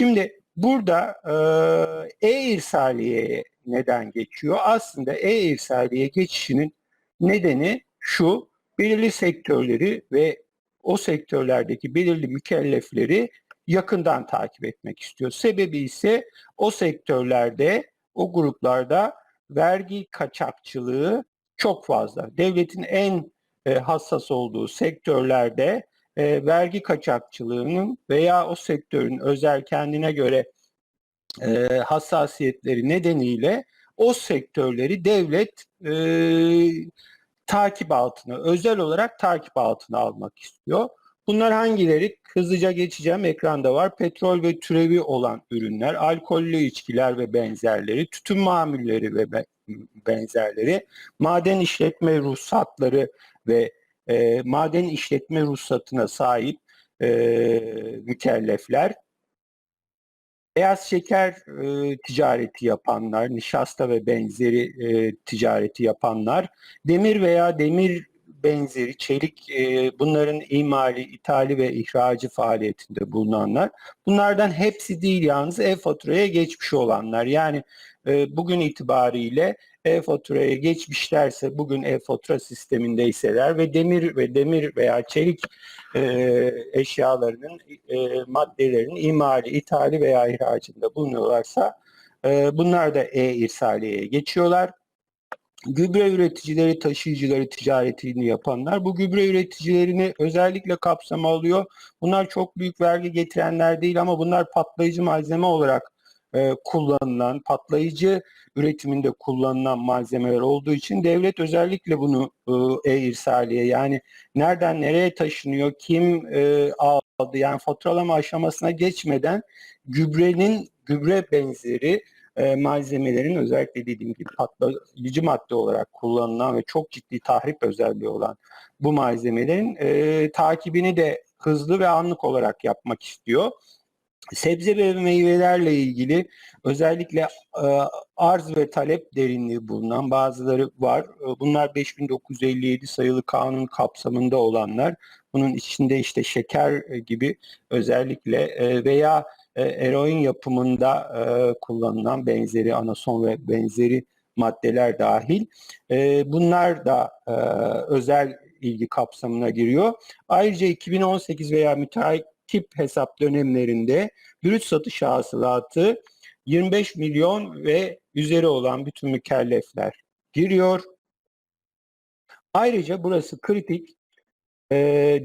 Şimdi burada e-irsaliye neden geçiyor? Aslında e-irsaliye geçişinin nedeni şu, belirli sektörleri ve o sektörlerdeki belirli mükellefleri yakından takip etmek istiyor. Sebebi ise o sektörlerde, o gruplarda vergi kaçakçılığı çok fazla. Devletin en hassas olduğu sektörlerde e, vergi kaçakçılığının veya o sektörün özel kendine göre e, hassasiyetleri nedeniyle o sektörleri devlet e, takip altına, özel olarak takip altına almak istiyor. Bunlar hangileri? Hızlıca geçeceğim. Ekranda var. Petrol ve türevi olan ürünler, alkollü içkiler ve benzerleri, tütün mamulleri ve be- benzerleri, maden işletme ruhsatları ve e, maden işletme ruhsatına sahip e, mükellefler, beyaz şeker e, ticareti yapanlar, nişasta ve benzeri e, ticareti yapanlar, demir veya demir benzeri çelik e, bunların imali, ithali ve ihracı faaliyetinde bulunanlar. Bunlardan hepsi değil yalnız e-faturaya geçmiş olanlar. Yani e, bugün itibariyle e-faturaya geçmişlerse bugün e-fatura sistemindeyseler ve demir ve demir veya çelik e, eşyalarının e, maddelerinin imali, ithali veya ihracında bulunuyorlarsa e, bunlar da e-irsaliyeye geçiyorlar gübre üreticileri, taşıyıcıları ticaretini yapanlar bu gübre üreticilerini özellikle kapsama alıyor. Bunlar çok büyük vergi getirenler değil ama bunlar patlayıcı malzeme olarak e, kullanılan, patlayıcı üretiminde kullanılan malzemeler olduğu için devlet özellikle bunu e, e-irsaliye yani nereden nereye taşınıyor, kim e, aldı yani faturalama aşamasına geçmeden gübrenin gübre benzeri e, malzemelerin özellikle dediğim gibi patlayıcı madde olarak kullanılan ve çok ciddi tahrip özelliği olan bu malzemelerin e, takibini de hızlı ve anlık olarak yapmak istiyor. Sebze ve meyvelerle ilgili özellikle e, arz ve talep derinliği bulunan bazıları var. E, bunlar 5957 sayılı kanun kapsamında olanlar. Bunun içinde işte şeker gibi özellikle e, veya e, eroin yapımında e, kullanılan benzeri anason ve benzeri maddeler dahil. E, bunlar da e, özel ilgi kapsamına giriyor. Ayrıca 2018 veya müteakip hesap dönemlerinde brüt satış hasılatı 25 milyon ve üzeri olan bütün mükellefler giriyor. Ayrıca burası kritik. E,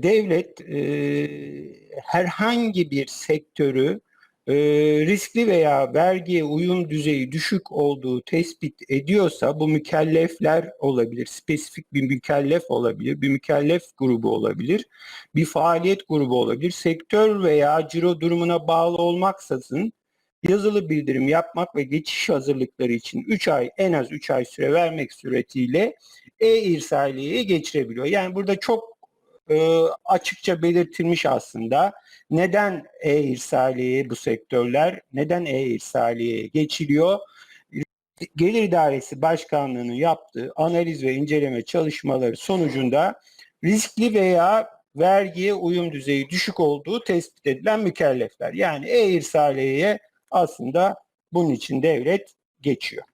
devlet e, herhangi bir sektörü e, riskli veya vergiye uyum düzeyi düşük olduğu tespit ediyorsa bu mükellefler olabilir, spesifik bir mükellef olabilir, bir mükellef grubu olabilir, bir faaliyet grubu olabilir, sektör veya ciro durumuna bağlı olmaksızın yazılı bildirim yapmak ve geçiş hazırlıkları için 3 ay en az 3 ay süre vermek suretiyle e-irsaliyeye geçirebiliyor. Yani burada çok e, açıkça belirtilmiş aslında. Neden e-irsaliyeye bu sektörler, neden e-irsaliyeye geçiliyor? Gelir İdaresi Başkanlığı'nın yaptığı analiz ve inceleme çalışmaları sonucunda riskli veya vergiye uyum düzeyi düşük olduğu tespit edilen mükellefler. Yani e-irsaliyeye aslında bunun için devlet geçiyor.